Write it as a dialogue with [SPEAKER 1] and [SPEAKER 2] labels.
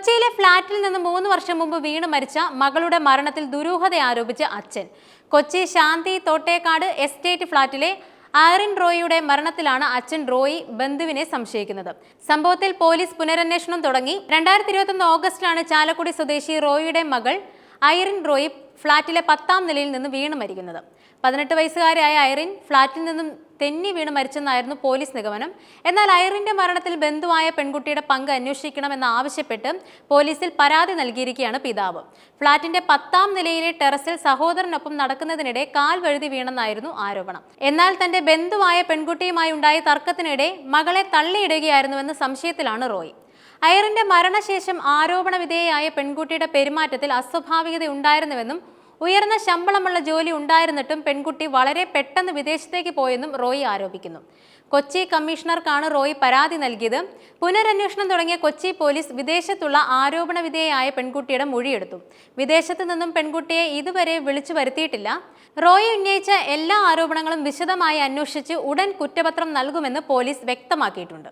[SPEAKER 1] കൊച്ചിയിലെ ഫ്ളാറ്റിൽ നിന്ന് മൂന്ന് വർഷം മുമ്പ് വീണ് മരിച്ച മകളുടെ മരണത്തിൽ ദുരൂഹത ആരോപിച്ച് അച്ഛൻ. കൊച്ചി ശാന്തി തോട്ടേക്കാട് എസ്റ്റേറ്റ് ഫ്ളാറ്റിലെ ആറിൻ റോയിയുടെ മരണത്തിലാണ് അച്ഛൻ റോയി ബന്ധുവിനെ സംശയിക്കുന്നത്. സംഭവത്തിൽ പോലീസ് പുനരന്വേഷണം തുടങ്ങി. രണ്ടായിരത്തി ഇരുപത്തൊന്ന് ഓഗസ്റ്റിലാണ് ചാലക്കുടി സ്വദേശി റോയിയുടെ മകൾ ഐറിൻ റോയി ഫ്ളാറ്റിലെ പത്താം നിലയിൽ നിന്ന് വീണ് മരിക്കുന്നത്. പതിനെട്ട് വയസ്സുകാരിയായ ഐറിൻ ഫ്ളാറ്റിൽ നിന്നും തെന്നി വീണ് മരിച്ചെന്നായിരുന്നു പോലീസ് നിഗമനം. എന്നാൽ അയറിന്റെ മരണത്തിൽ ബന്ധുവായ പെൺകുട്ടിയുടെ പങ്ക് അന്വേഷിക്കണമെന്ന് ആവശ്യപ്പെട്ട് പോലീസിൽ പരാതി നൽകിയിരിക്കുകയാണ് പിതാവ്. ഫ്ളാറ്റിന്റെ പത്താം നിലയിലെ ടെറസിൽ സഹോദരനൊപ്പം നടക്കുന്നതിനിടെ കാൽ വഴുതി വീണെന്നായിരുന്നു ആരോപണം. എന്നാൽ തന്റെ ബന്ധുവായ പെൺകുട്ടിയുമായി ഉണ്ടായ തർക്കത്തിനിടെ മകളെ തള്ളിയിടുകയായിരുന്നുവെന്ന സംശയത്തിലാണ് റോയ്. അയറിന്റെ മരണശേഷം ആരോപണ വിധേയയായ പെൺകുട്ടിയുടെ പെരുമാറ്റത്തിൽ അസ്വാഭാവികത ഉണ്ടായിരുന്നുവെന്നും ഉയർന്ന ശമ്പളമുള്ള ജോലി ഉണ്ടായിരുന്നിട്ടും പെൺകുട്ടി വളരെ പെട്ടെന്ന് വിദേശത്തേക്ക് പോയെന്നും റോയി ആരോപിക്കുന്നു. കൊച്ചി കമ്മീഷണർക്കാണ് റോയി പരാതി നൽകിയത്. പുനരന്വേഷണം തുടങ്ങിയ കൊച്ചി പോലീസ് വിദേശത്തുള്ള ആരോപണ വിധേയയായ പെൺകുട്ടിയുടെ മൊഴിയെടുത്തു. വിദേശത്തു നിന്നും പെൺകുട്ടിയെ ഇതുവരെ വിളിച്ചു വരുത്തിയിട്ടില്ല. റോയി ഉന്നയിച്ച എല്ലാ ആരോപണങ്ങളും വിശദമായി അന്വേഷിച്ച് ഉടൻ കുറ്റപത്രം നൽകുമെന്ന് പോലീസ് വ്യക്തമാക്കിയിട്ടുണ്ട്.